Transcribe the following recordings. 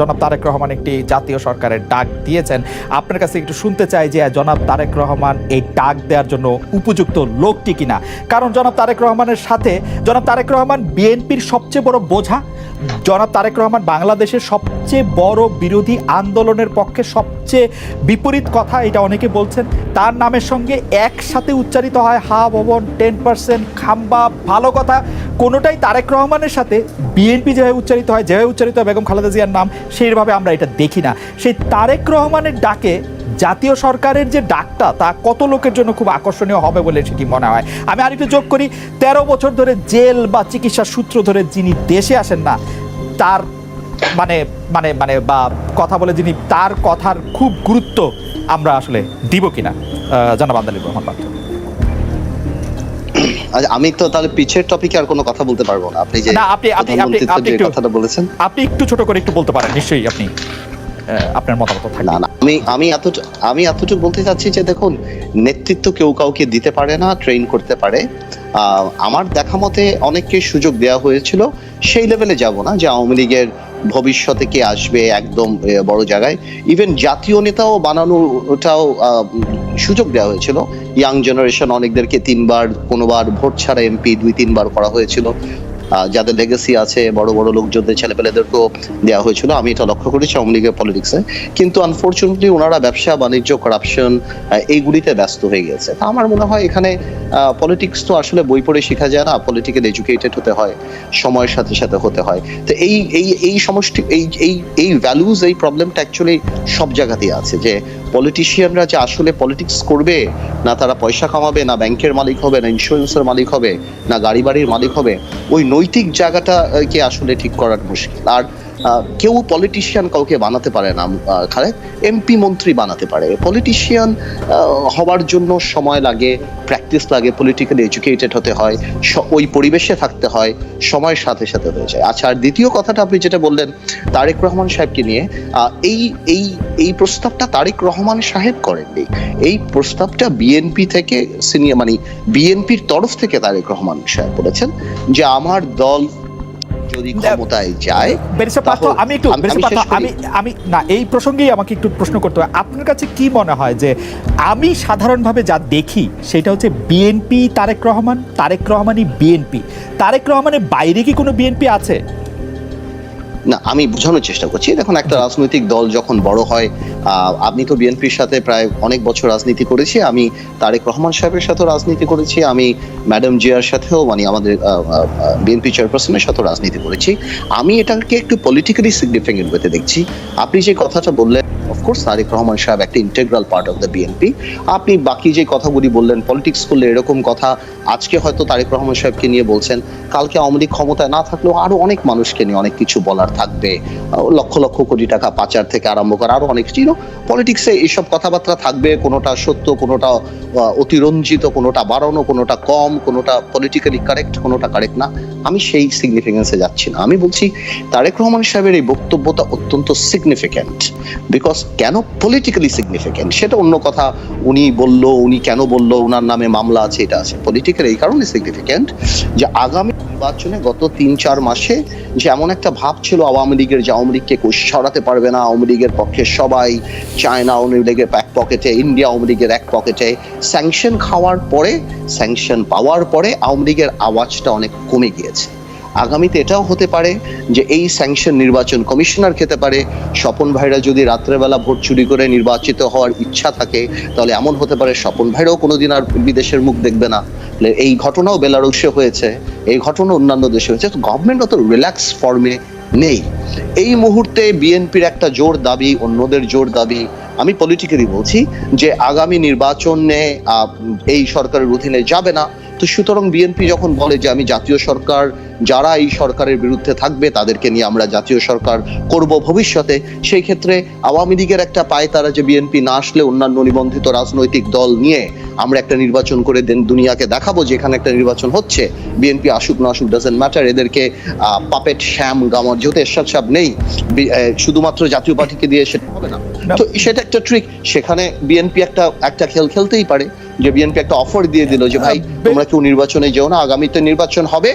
জনাব তারেক রহমান একটি জাতীয় সরকারের ডাক দিয়েছেন। আপনার কাছে একটু শুনতে চাই যে, জনাব তারেক রহমান এই ডাক দেওয়ার জন্য উপযুক্ত লোকটি কিনা? কারণ জনাব তারেক রহমানের সাথে, জনাব তারেক রহমান বিএনপির সবচেয়ে বড় বোঝা, জনাব তারেক রহমান বাংলাদেশের সবচেয়ে বড় বিরোধী আন্দোলনের পক্ষে সবচেয়ে বিপরীত কথা এটা অনেকে বলছেন। তার নামের সঙ্গে একসাথে উচ্চারিত হয়, হা ভবন টেন পার্সেন্ট খাম্বা ভালো কথা। কোনোটাই তারেক রহমানের সাথে বিএনপি যেভাবে উচ্চারিত হয়, যেভাবে উচ্চারিত হয় বেগম খালেদা জিয়ার নাম, সেইভাবে আমরা এটা দেখি না। সেই তারেক রহমানের ডাকে জাতীয় সরকারের যে ডাকটা, তা কত লোকের জন্য খুব আকর্ষণীয় হবে বলে সেটি মনে হয়? আমি আরেকটু যোগ করি, তেরো বছর ধরে জেল বা চিকিৎসার সূত্র ধরে যিনি দেশে আসেন না, তার মানে মানে মানে বা কথা বলে যিনি, তার কথার খুব গুরুত্ব আমরা আসলে দিব কিনা? জনাব আন্দালিব রহমান পাত্র আমি তো তাহলে পিছের টপিকে আর কোনো কথা বলতে পারব না। আপনি যে আপনি- আপনি- আপনি- কথাটা বলেছেন। আপনি একটু ছোট করে একটু বলতে পারেন নিশ্চয়ই আপনি আপনার মতামত থাকবে। না না আমি আমি এতটুকু আমি এতটুকু বলতে চাচ্ছি যে দেখুন নেতৃত্ব কেউ কাউকে দিতে পারে না ট্রেন করতে পারে। আহ, আমার দেখা মতে অনেককে সুযোগ দেওয়া হয়েছিল সেই লেভেলে যাব না যে আওয়ামী লীগের ভবিষ্যতে কে আসবে একদম বড় জায়গায়। ইভেন জাতীয় নেতাও বানানোটাও সুযোগ দেওয়া হয়েছিল। ইয়াং জেনারেশন অনেকদেরকে তিনবার, কোনোবার ভোট ছাড়া এমপি দুই, তিনবার করা হয়েছিল। যাদের লেগেসি আছে, বড় বড় লোকজনদের, ছেলেপেলেদেরকেও দেওয়া হয়েছিল। আমি এটা লক্ষ্য করেছি আওয়ামী লীগের পলিটিক্সে কিন্তু আনফর্চুনেটলি ওনারা ব্যবসা, বাণিজ্য করাপশন এইগুলিতে ব্যস্ত হয়ে গেছে তা আমার মনে হয় এখানে পলিটিক্স তো আসলে বই পড়ে শেখা যায় না পলিটিক্যাল এডুকেটেড হতে হয়, সময়ের সাথে সাথে হতে হয়। তো এই এই এই সমষ্টি, এই এই এই ভ্যালুজ এই প্রবলেমটা অ্যাকচুয়ালি সব জায়গাতেই আছে যে পলিটিশিয়ানরা যে আসলে পলিটিক্স করবে, না তারা পয়সা কামাবে, না ব্যাংকের মালিক হবে, না ইন্স্যুরেন্সের মালিক হবে, না গাড়ি বাড়ির মালিক হবে, ওই নৈতিক জায়গাটাকে আসলে ঠিক করার মুশকিল। আর কেউ পলিটিশিয়ান কাউকে বানাতে পারে না খালেদ এমপি মন্ত্রী বানাতে পারে। পলিটিশিয়ান হওয়ার জন্য সময় লাগে প্র্যাকটিস লাগে পলিটিক্যালি এডুকেটেড হতে হয় ওই পরিবেশে থাকতে হয়, সময়ের সাথে সাথে হয়ে যায়। আচ্ছা আর দ্বিতীয় কথাটা আপনি যেটা বললেন, তারেক রহমান সাহেবকে নিয়ে এই এই এই প্রস্তাবটা তারেক রহমান সাহেব করেননি। এই প্রস্তাবটা বিএনপি থেকে সিনিয়র মানে বিএনপির তরফ থেকে তারেক রহমান সাহেব বলেছেন যে, আমার দল যদি ক্ষমতায় যায় আমি একটু। আমি আমি না এই প্রসঙ্গেই আমাকে একটু প্রশ্ন করতে হয়। আপনার কাছে কি মনে হয় যে আমি সাধারণভাবে যা দেখি সেটা হচ্ছে বিএনপি তারেক রহমান? তারেক রহমানই বিএনপি। তারেক রহমানের বাইরে কি কোনো বিএনপি আছে? না আমি বোঝানোর চেষ্টা করছি। দেখুন একটা রাজনৈতিক দল যখন বড় হয় আপনি তো বিএনপির সাথে প্রায় অনেক বছর রাজনীতি করেছি, আমি তারেক রহমান সাহেবের সাথেও রাজনীতি করেছি, আমি ম্যাডাম জিয়ার সাথেও মানে আমাদের বিএনপি চেয়ারপারসনের সাথেও রাজনীতি করেছি। আমি এটাকে একটু পলিটিক্যালি সিগনিফিকেন্ট ওয়েতে দেখছি। আপনি যে কথাটা বললেন অফকোর্স তারেক রহমান সাহেব একটা integral part of the BNP আপনি বাকি যে কথাগুলি বললেন পলিটিক্স করলে এরকম কথা, আজকে হয়তো তারেক রহমান সাহেবকে নিয়ে বলছেন, কালকে আওয়ামী লীগ ক্ষমতায় না থাকলেও আরও অনেক মানুষকে নিয়ে অনেক কিছু বলার থাকবে লক্ষ লক্ষ কোটি টাকা পাচার থেকে আরম্ভ করে আরও অনেক কিছু পলিটিক্সে এইসব কথাবার্তা থাকবে, কোনোটা সত্য, কোনোটা অতিরঞ্জিত, কোনোটা বাড়ানো, কোনোটা কম, কোনোটা পলিটিক্যালি কারেক্ট কোনোটা কারেক্ট না। আমি সেই সিগনিফিকেন্সে যাচ্ছি না। আমি বলছি, তারেক রহমান সাহেবের এই বক্তব্যটা অত্যন্ত সিগনিফিক্যান্ট বিকজ কেন পলিটিক্যালি সিগনিফিক্যান্ট সেটা অন্য কথা। উনি বলল, উনি কেন বলল ওনার নামে মামলা আছে, এটা আছে। পলিটিক্যাল এই কারণে সিগনিফিক্যান্ট যে আগামী নির্বাচনে গত তিন, চার মাসে যে এমন একটা ভাব ছিল আওয়ামী লীগের যে আওয়ামী লীগকে সরাতে পারবে না, আওয়ামী লীগের পক্ষে সবাই চায়না, আওয়ামী লীগের এক পকেটে, ইন্ডিয়া আওয়ামী লীগের এক পকেটে স্যাংশন খাওয়ার পরে স্যাংশন পাওয়ার পরে আওয়ামী লীগের আওয়াজটা অনেক কমে গিয়েছে। আগামীতে এটাও হতে পারে যে এই স্যাংশন নির্বাচন কমিশনার খেতে পারে। স্বপন ভাইরা যদি রাত্রেবেলা ভোট চুরি করে নির্বাচিত হওয়ার ইচ্ছা থাকে, তাহলে এমন হতে পারে স্বপন ভাইরাও কোনোদিন আর বিদেশের মুখ দেখবে না। এই ঘটনাও বেলারুশে হয়েছে, এই ঘটনা অন্যান্য দেশে হয়েছে। গভর্নমেন্ট অত রিল্যাক্স ফর্মে নেই। এই মুহূর্তে বিএনপির একটা জোর দাবি, অন্যদের জোর দাবি। আমি পলিটিক্যালি বলছি যে আগামী নির্বাচনে এই সরকারের অধীনে যাবে না। তো সুতরাং বিএনপি যখন বলে যে আমি জাতীয় সরকার যারা এই সরকারের বিরুদ্ধে থাকবে তাদেরকে নিয়ে আমরা জাতীয় সরকার করব ভবিষ্যতে সেই ক্ষেত্রে আওয়ামী লীগের একটা পায় তারা যে বিএনপি না আসলে অন্যান্য নিবন্ধিত রাজনৈতিক দল নিয়ে আমরা একটা নির্বাচন করে দেন দুনিয়াকে দেখাবো যে এখানে একটা নির্বাচন হচ্ছে বিএনপি আসুক না আসুক ডাজেন্ট ম্যাটার এদেরকে পাপেট শ্যাম গামার যেহেতু এরশাদ সাহেব নেই শুধুমাত্র জাতীয় পার্টিকে দিয়ে সেটা হবে না না। তো সেটা একটা ট্রিক সেখানে বিএনপি একটা একটা খেল খেলতেই পারে যে বিএনপি একটা অফার দিয়ে দিল যে ভাই তোমরা কেউ নির্বাচনে যেও না আগামীতে নির্বাচন হবে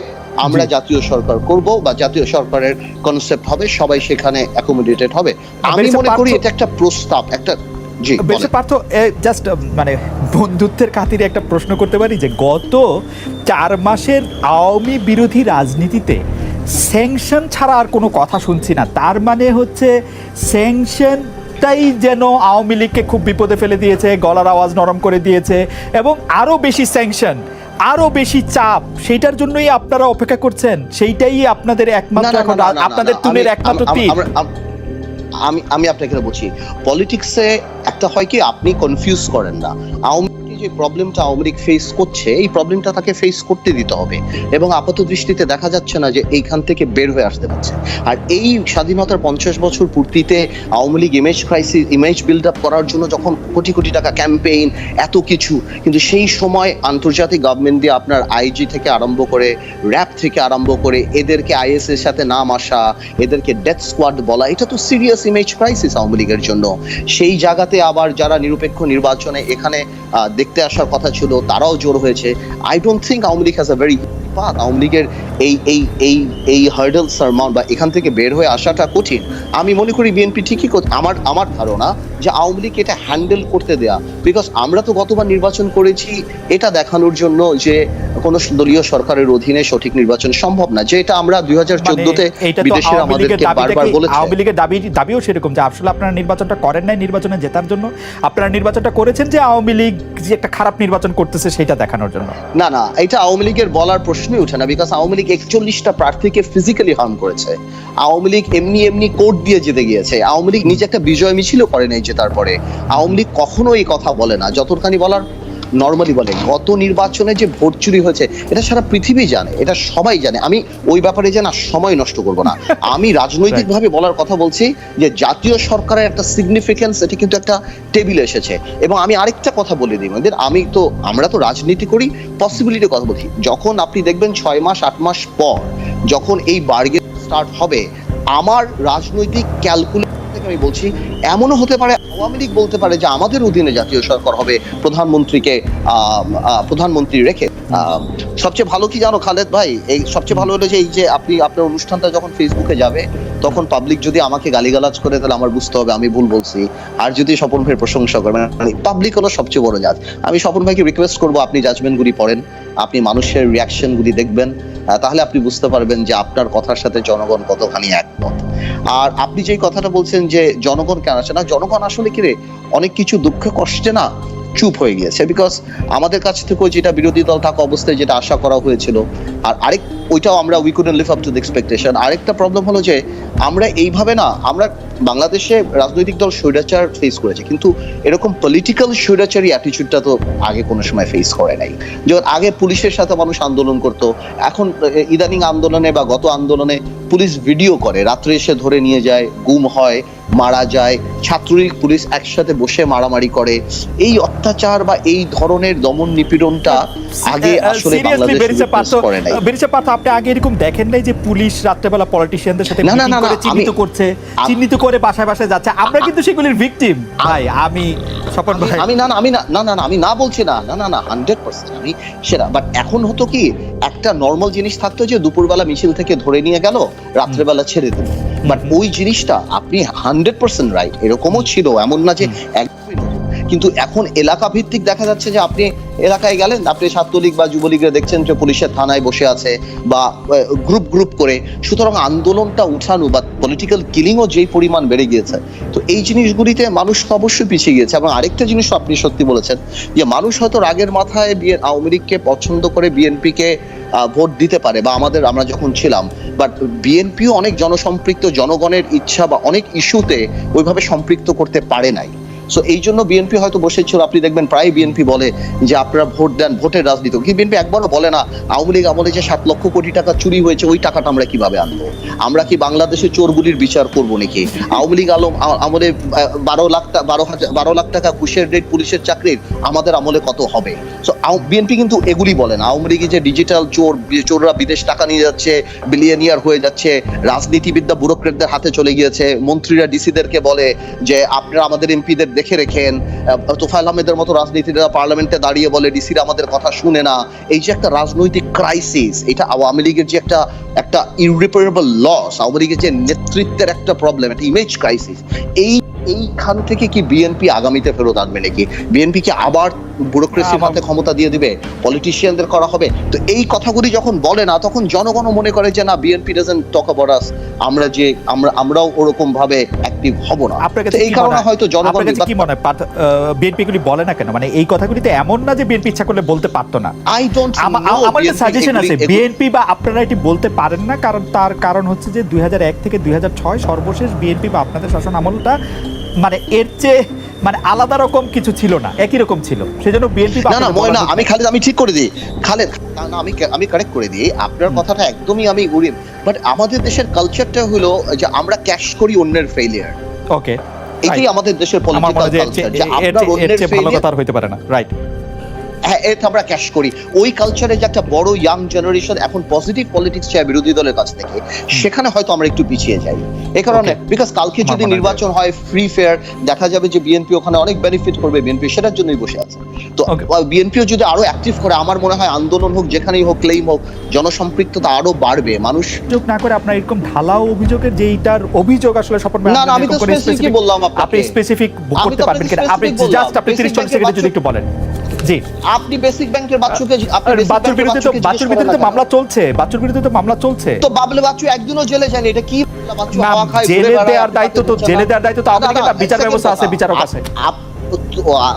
আমরা জাতীয় সরকার করব বা জাতীয় সরকারের কনসেপ্ট হবে সবাই সেখানে অ্যাকোমোডেটেড হবে। আমি মনে করি এটা একটা প্রস্তাব একটা বেশি পার্থ জাস্ট মানে বন্ধুত্বের খাতিরে একটা প্রশ্ন করতে পারি যে গত চার মাসের আওয়ামী বিরোধী রাজনীতিতে স্যাংশন ছাড়া আর কোনো কথা শুনছি না। তার মানে হচ্ছে স্যাংশনটাই যেন আওয়ামী লীগকে খুব বিপদে ফেলে দিয়েছে গলার আওয়াজ নরম করে দিয়েছে এবং আরও বেশি স্যাংশন আরও বেশি চাপ সেইটার জন্যই আপনারা অপেক্ষা করছেন। সেইটাই আপনাদের একমাত্র এখন আপনাদের তুলের একমাত্র তীর আমি আমি আপনাকে বলছি পলিটিক্সে একটা হয় কি আপনি কনফিউজ করেন না। আওয়ামী যে প্রবলেমটা ফেস করছে, এই প্রবলেমটা তাকে ফেস করতে দিতে হবে। এবং আপাত দৃষ্টিতে দেখা যাচ্ছে না যে এইখান থেকে বের হয়ে আসতে পারছে। আর এই স্বাধীনতার পঞ্চাশ বছর পূর্তিতে Awami League image crisis image build up করার জন্য যখন কোটি কোটি টাকা ক্যাম্পেইন এত কিছু, কিন্তু সেই সময় আন্তর্জাতিক গভর্নমেন্ট দিয়ে আপনার আইজি থেকে আরম্ভ করে র্যাব থেকে আরম্ভ করে, এদেরকে আইএস এর সাথে নাম আসা, এদেরকে ডেথ স্কোয়াড বলা, এটা তো সিরিয়াস ইমেজ ক্রাইসিস আওয়ামী লীগের জন্য। সেই জায়গাতে আবার যারা নিরপেক্ষ নির্বাচনে এখানে দেখতে আসার কথা ছিল, তারাও জোর হয়েছে। I don't think Awami League has a very path Awami লীগের এই এই এই এই হার্ডেল সারমাউন্ট বা এখান থেকে বের হয়ে আসাটা কঠিন। আমি মনে করি বিএনপি ঠিকই আমার আমার ধারণা যে আওয়ামী লীগ এটা হ্যান্ডেল করতে দেয়া। বিকজ আমরা তো গতবার নির্বাচন করেছি এটা দেখানোর জন্য যে কোনো দলীয় সরকারের অধীনে সঠিক নির্বাচন সম্ভব না যে এটা আমরা দুই হাজার চোদ্দতে মানে লীগের আমাদেরকে বারবার বলেছে। আওয়ামী লীগের দাবি দাবিও সেরকম যে আসলে আপনারা নির্বাচনটা করেন নাই নির্বাচনে জেতার জন্য। আপনারা নির্বাচনটা করেছেন যে আওয়ামী লীগ যে একটা খারাপ নির্বাচন করতেছে সেটা দেখানোর জন্য। না না এটা আওয়ামী লীগের বলার প্রশ্নই ওঠে না বিকজ আওয়ামী লীগ একচল্লিশটা প্রার্থীকে ফিজিক্যালি হার্ম করেছে। আওয়ামী লীগ এমনি এমনি কোর্ট দিয়ে জিতে গিয়েছে। আওয়ামী লীগ নিজে একটা বিজয় মিছিলও করে নাই জেতার পরে আওয়ামী লীগ কখনো এই কথা বলে না। যতখানি বলার নর্মালি বলে গত নির্বাচনে যে ভোট চুরি হয়েছে এটা সারা পৃথিবী জানে এটা সবাই জানে। আমি ওই ব্যাপারে যে না সময় নষ্ট করব না। আমি রাজনৈতিকভাবে বলার কথা বলছি যে জাতীয় সরকারের একটা সিগনিফিকেন্স এটি কিন্তু একটা টেবিলে এসেছে। এবং আমি আরেকটা কথা বলে দিই আমাদের আমি তো আমরা তো রাজনীতি করি পসিবিলিটির কথা বলছি। যখন আপনি দেখবেন ছয় মাস আট মাস পর যখন এই বার্গেন স্টার্ট হবে আমার রাজনৈতিক ক্যালকুলেশন থেকে আমি বলছি, এমনও হতে পারে, আওয়ামী লীগ বলতে পারে যে আমাদের অধীনে জাতীয় সরকার হবে প্রধানমন্ত্রীকে প্রধানমন্ত্রী রেখে। সবচেয়ে ভালো কি জানো খালেদ ভাই? এই সবচেয়ে ভালো হলো যে এই যে আপনি, আপনার অনুষ্ঠানটা যখন ফেসবুকে যাবে, তখন পাবলিক যদি আমাকে গালিগালাজ করে, তাহলে আমার বুঝতে হবে, আমি ভুল বলছি। আর যদি স্বপন ভাইয়ের প্রশংসা করবেন মানে পাবলিক হলো সবচেয়ে বড় জাজ আমি স্বপন ভাইকে রিকোয়েস্ট করব, আপনি জাজমেন্টগুলি পড়েন, আপনি মানুষের রিয়াকশনগুলি দেখবেন তাহলে আপনি বুঝতে পারবেন যে আপনার কথার সাথে জনগণ কতখানি একমত। আর আপনি যেই কথাটা বলছেন যে জনগণ কেন আসে না, জনগণ আসলে কি রে, অনেক কিছু দুঃখ কষ্টে না চুপ হয়ে গিয়েছে। বিকজ আমাদের কাছ থেকেও যেটা বিরোধী দল থাকা অবস্থায় যেটা আশা করা হয়েছিল, আর আরেক, ওইটাও আমরা we couldn't live up to the expectation আরেকটা প্রবলেম হলো যে, আমরা এইভাবে না, আমরা বাংলাদেশে রাজনৈতিক দল স্বৈরাচার ফেস করেছে, কিন্তু এরকম পলিটিক্যাল স্বৈরাচারী অ্যাটিচিউডটা তো আগে কোনো সময় ফেস করে নাই। যেমন আগে পুলিশের সাথে মানুষ আন্দোলন করত, এখন ইদানিং আন্দোলনে বা গত আন্দোলনে পুলিশ ভিডিও করে, রাত্রে এসে ধরে নিয়ে যায়, গুম হয় মারা যায়। ছাত্রলীগ পুলিশ একসাথে বসে মারামারি করে। এই অত্যাচার বা এই ধরনের দমন নিপীড়নটা আগে আসলে করে নাই। আপনি আগে এরকম দেখেন নাই যে পুলিশ রাত্রেবেলা পলিটিশিয়ানদের সাথে করে চিহ্নিত করছে চিহ্নিত করে বাসায় বাসায় যাচ্ছে। আমরা কিন্তু সেগুলির ভিকটিম ভাই আমি স্বপন ভাই। আমি না না আমি না না না না, আমি না বলছি না না না না হান্ড্রেড পার্সেন্ট আমি সেটা বাট এখন হতো কি একটা নর্মাল জিনিস থাকতো যে দুপুরবেলা মিছিল থেকে ধরে নিয়ে গেল রাত্রেবেলা ছেড়ে দিল। বাট ওই জিনিসটা আপনি হান্ড্রেড পার্সেন্ট রাইট এরকমও ছিল এমন না যে একদমই কিন্তু এখন এলাকা ভিত্তিক দেখা যাচ্ছে যে আপনি এলাকায় গেলেন আপনি ছাত্রলীগ বা যুবলীগরা দেখছেন যে পুলিশের থানায় বসে আছে বা গ্রুপ গ্রুপ করে। সুতরাং আন্দোলনটা উঠানো বা পলিটিক্যাল কিলিংও যেই পরিমাণ বেড়ে গিয়েছে তো এই জিনিসগুলিতে মানুষ অবশ্যই পিছিয়ে গিয়েছে। এবং আরেকটা জিনিস আপনি সত্যি বলেছেন যে মানুষ হয়তো রাগের মাথায় আওয়ামী লীগকে পছন্দ করে বিএনপিকে ভোট দিতে পারে বা আমাদের, আমরা যখন ছিলাম। বাট বিএনপিও অনেক জনসম্পৃক্ত, জনগণের ইচ্ছা বা অনেক ইস্যুতে ওইভাবে সম্পৃক্ত করতে পারে নাই। সো এই জন্য বিএনপি হয়তো বসেছিল। আপনি দেখবেন প্রায় বিএনপি বলে যে আপনারা ভোট দেন, ভোটের রাজনীতি কিন্তু বিএনপি একবারও বলে না, আওয়ামী লীগ আমলে যে সাত লক্ষ কোটি টাকা চুরি হয়েছে, ওই টাকাটা আমরা কীভাবে আনব? আমরা কি বাংলাদেশে চোরগুলির বিচার করব নাকি? আওয়ামী লীগ আলম আমলে বারো লাখ বারো হাজার, বারো লাখ টাকা ঘুষের রেট পুলিশের চাকরির আমাদের আমলে কত হবে? সো বিএনপি কিন্তু এগুলি বলে না। আওয়ামী লীগে যে ডিজিটাল চোর চোররা বিদেশ টাকা নিয়ে যাচ্ছে বিলিয়নিয়ার হয়ে যাচ্ছে রাজনীতিবিদ্যা ব্যুরোক্রেটদের হাতে চলে গিয়েছে, মন্ত্রীরা ডিসিদেরকে বলে যে, আপনারা আমাদের এমপিদের দেখে রেখেন। তোফায়েল আহমেদের মতো রাজনীতিরা পার্লামেন্টে দাঁড়িয়ে বলে, ডিসির আমাদের কথা শুনে না। এই যে একটা রাজনৈতিক ক্রাইসিস এটা আওয়ামী লীগের যে একটা একটা ইউরিপেরেবল লস আওয়ামী লীগের যে নেতৃত্বের একটা প্রবলেম একটা ইমেজ ক্রাইসিস এই এইখান থেকে কি বিএনপি আগামীতে ফেরত আসবে নাকি? বিএনপি কি আবার ব্যুরোক্রেসির হাতে ক্ষমতা দিয়ে দিবে? পলিটিশিয়ানদের করা হবে? তো এই কথাগুলি যখন বলে না তখন জনগণও মনে করে যে না BNP doesn't talk about us আমরা যে আমরা আমরাও ওরকম ভাবে অ্যাক্টিভ হব না। আপনার তো এই কারণে হয়তো জনগণ কি মনে হয়? বিএনপি গুলি বলে না কেন? মানে এই কথাগুলিতে এমন না যে বিএনপি ইচ্ছা করলে বলতে পারতো না। আই ডোন্ট আমা- আমার সাজেশন আছে বিএনপি বা আপনারা এটি বলতে পারেন না কারণ তার কারণ হচ্ছে যে দুই হাজার এক থেকে দুই হাজার ছয় সর্বশেষ বিএনপি বা আপনাদের শাসন আমলটা মানে এর চেয়ে মানে আলাদা রকম কিছু ছিল না একই রকম ছিল। সেজন্য বিএনপি না না ময়না আমি খালি আমি ঠিক করে দিই। খালি না, না আমি আমি কারেক্ট করে দিই। আপনার কথাটা একদমই আমি উড়ি বাট আমাদের দেশের কালচারটা হলো যে আমরা ক্যাশ করি অন্যের ফেইলিয়ার ওকে এটাই আমাদের দেশের পলিটিক্যাল কালচার যে এর অন্যের ফেইলিয়ার হতে পারে না। রাইট আমরা ক্যাশ করি। ওই কালচারে যে একটা বড় ইয়াং জেনারেশন এখন পজিটিভ পলিটিক্স চায় বিরোধী দলের কাছ থেকে সেখানে হয়তো আমরা একটু পিছিয়ে যাই। এই কারণে বিকজ কালকে যদি নির্বাচন হয় ফ্রি ফেয়ার দেখা যাবে যে বিএনপি ওখানে অনেক বেনিফিট করবে বিএনপি সেটার জন্যই বসে আছে। তো বিএনপিও যদি আরও অ্যাক্টিভ করে আমার মনে হয় আন্দোলন হোক যেখানেই হোক ক্লেম হোক জনসম্পৃক্ততা আরও বাড়বে মানুষ অভিযোগ না করে আপনার এরকম ঢালাও অভিযোগের যে এইটার অভিযোগ আসলে স্বপন না, আমি তো specific- বললাম আপনি স্পেসিফিক করতে পারবেন কিনা? আপনি জাস্ট আপনি 30 Basic 40 সেকেন্ডে যদি একটু বলেন। জি। আপনি বেসিক ব্যাংকের বাচ্চুকে আপনি বাচ্চুর বিরুদ্ধে তো বাচ্চুর বিরুদ্ধে তো মামলা চলছে। বাচ্চুর বিরুদ্ধে তো মামলা চলছে। তো বাবলে বাচ্চু একদিনও জেলে যায়নি এটা কি জেলে দেওয়ার দায়িত্ব তো- জেলে দেওয়ার দায়িত্ব তো আওয়ামী না, না, লীগের না, এক বিচার ব্যবস্থা আছে, বিচারক আছে।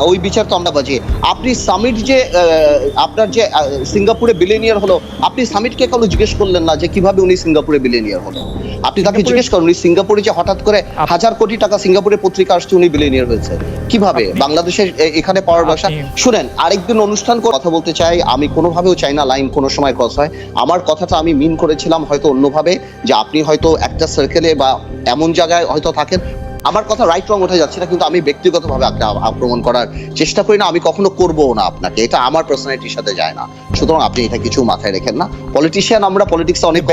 ওই বিচার তো আমরা বাজি। আপনি সামিট যে আপনার যে সিঙ্গাপুরে বিলিয়নিয়ার হলো আপনি সামিটকে কেন জিজ্ঞেস করলেন না যে কীভাবে উনি সিঙ্গাপুরে বিলিয়নিয়ার হলো? আপনি তাকে জিজ্ঞেস করুন উনি সিঙ্গাপুরে যে হঠাৎ করে হাজার কোটি টাকা সিঙ্গাপুরে পত্রিকা আসছে উনি বিলিয়নিয়ার হয়েছে। কীভাবে? বাংলাদেশের এখানে পাওয়ার আপনি- শুনেন আরেকদিন অনুষ্ঠান কথা বলতে চাই আমি কোনোভাবেও চাই না লাইন কোনো সময় ক্রস হয়। আমার কথাটা আমি মিন করেছিলাম হয়তো অন্যভাবে যে আপনি হয়তো একটা সার্কেলে বা এমন জায়গায় হয়তো থাকেন। আমার কথা রাইট রং উঠে যাচ্ছে না কিন্তু আমি ব্যক্তিগতভাবে আক্রমণ করার চেষ্টা করি না আমি কখনো করব না আপনাকে। এটা আমার পার্সোনালিটির সাথে যায় না। সুতরাং আপনি এটা কিছু মাথায় রেখেন না। পলিটিশিয়ান আমরা পলিটিক্সে অনেক